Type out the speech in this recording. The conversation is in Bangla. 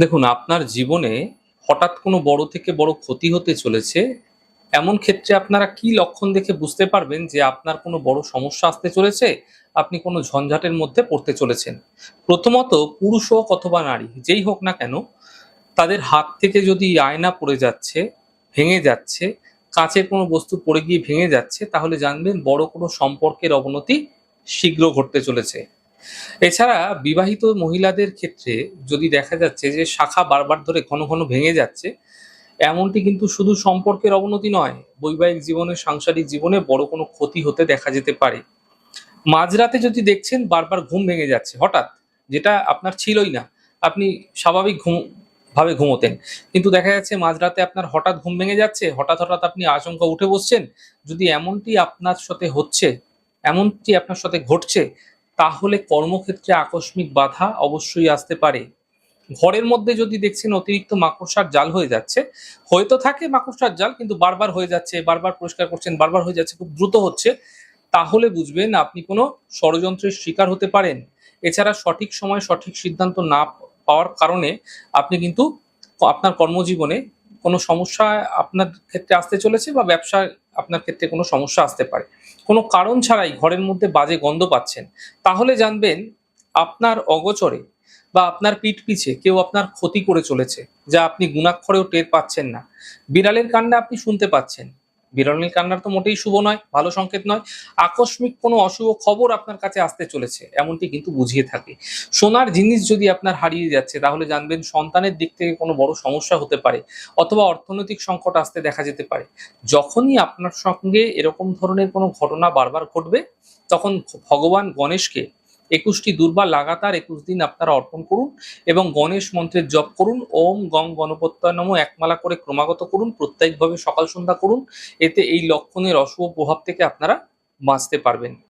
দেখুন, আপনার জীবনে হঠাৎ কোনো বড় থেকে বড় ক্ষতি হতে চলেছে, এমন ক্ষেত্রে আপনারা কি লক্ষণ দেখে বুঝতে পারবেন যে আপনার কোনো বড় সমস্যা আসতে চলেছে? আপনি কোনো ঝঞ্ঝাটের মধ্যে পড়তে চলেছেন। প্রথমত, পুরুষ হোক অথবা নারী, যেই হোক না কেন, তাদের হাত থেকে যদি আয়না পড়ে যাচ্ছে, ভেঙে যাচ্ছে, কাঁচের কোনো বস্তু পড়ে গিয়ে ভেঙে যাচ্ছে, তাহলে জানবেন বড় কোনো সম্পর্কের অবনতি শীঘ্র ঘটতে চলেছে। এছাড়া বিবাহিত মহিলাদের ক্ষেত্রে যদি দেখা যাচ্ছে যে শাখা বারবার ধরে ঘন ঘন ভেঙে যাচ্ছে, এমনটি কিন্তু শুধু সম্পর্কের অবনতি নয়, বৈবাহিক জীবনে, সাংসারিক জীবনে বড় কোনো ক্ষতি হতে দেখা যেতে পারে। মাঝরাতে যদি দেখছেন বারবার ঘুম ভেঙে যাচ্ছে, হঠাৎ, যেটা আপনার ছিলই না, আপনি স্বাভাবিক ঘুম, ভাবে ঘুমোতেন। কিন্তু দেখা যাচ্ছে মাঝরাতে আপনার হঠাৎ ঘুম ভেঙে যাচ্ছে, হঠাৎ হঠাৎ আপনি আচমকা উঠে বসছেন, যদি এমনটি আপনার সাথে হচ্ছে, এমনটি আপনার সাথে ঘটছে তাহলে কর্মক্ষেত্রে আকস্মিক বাধা অবশ্যই আসতে পারে। ঘরের মধ্যে যদি দেখছেন অতিরিক্ত মাকড়সার জাল হয়ে যাচ্ছে, হয়তো থাকে মাকড়সার জাল, কিন্তু বারবার হয়ে যাচ্ছে, বারবার পরিষ্কার করছেন, বারবার হয়ে যাচ্ছে, খুব দ্রুত হচ্ছে, তাহলে বুঝবেন আপনি কোনো ষড়যন্ত্রের শিকার হতে পারেন। এছাড়া সঠিক সময় সঠিক সিদ্ধান্ত না পাওয়ার কারণে আপনি কিন্তু আপনার কর্মজীবনে কোনো সমস্যা আপনার ক্ষেত্রে আসতে চলেছে বা ব্যবসায় আপনার ক্ষেত্রে কোনো সমস্যা আসতে পারে। কোনো কারণ ছাড়াই ঘরের মধ্যে বাজে গন্ধ পাচ্ছেন। তাহলে জানবেন, আপনার অগোচরে বা আপনার পিঠ পিছে কেউ আপনার ক্ষতি করে চলেছে, যা আপনি গুণাক্ষরেও টের পাচ্ছেন না। বিড়ালের কান্না আপনি শুনতে পাচ্ছেন। বিড়ালের কান্নার তো মোটেই শুভ নয়, ভালো সংকেত নয়। আকস্মিক কোনো অশুভ খবর আপনার কাছে আসতে চলেছে, এমনটি কিন্তু বুঝিয়ে থাকে। সোনার জিনিস যদি আপনার হারিয়ে যাচ্ছে, তাহলে জানবেন সন্তানের দিক থেকে কোনো বড় সমস্যা হতে পারে, অথবা অর্থনৈতিক সংকট আসতে দেখা যেতে পারে। যখনই আপনার সঙ্গে এরকম ধরনের কোনো ঘটনা বারবার ঘটবে, তখন ভগবান গণেশকে একুশটি দুর্বার লাগাতার একুশ দিন আপনারা অর্পণ করুন এবং গণেশ মন্ত্রের জপ করুন, ওম গং গণপত্যয় নম একমালা করে ক্রমাগত করুন, প্রত্যেকভাবে সকাল সন্ধ্যা করুন, এতে এই লক্ষণের অশুভ প্রভাব থেকে আপনারা বাঁচতে পারবেন।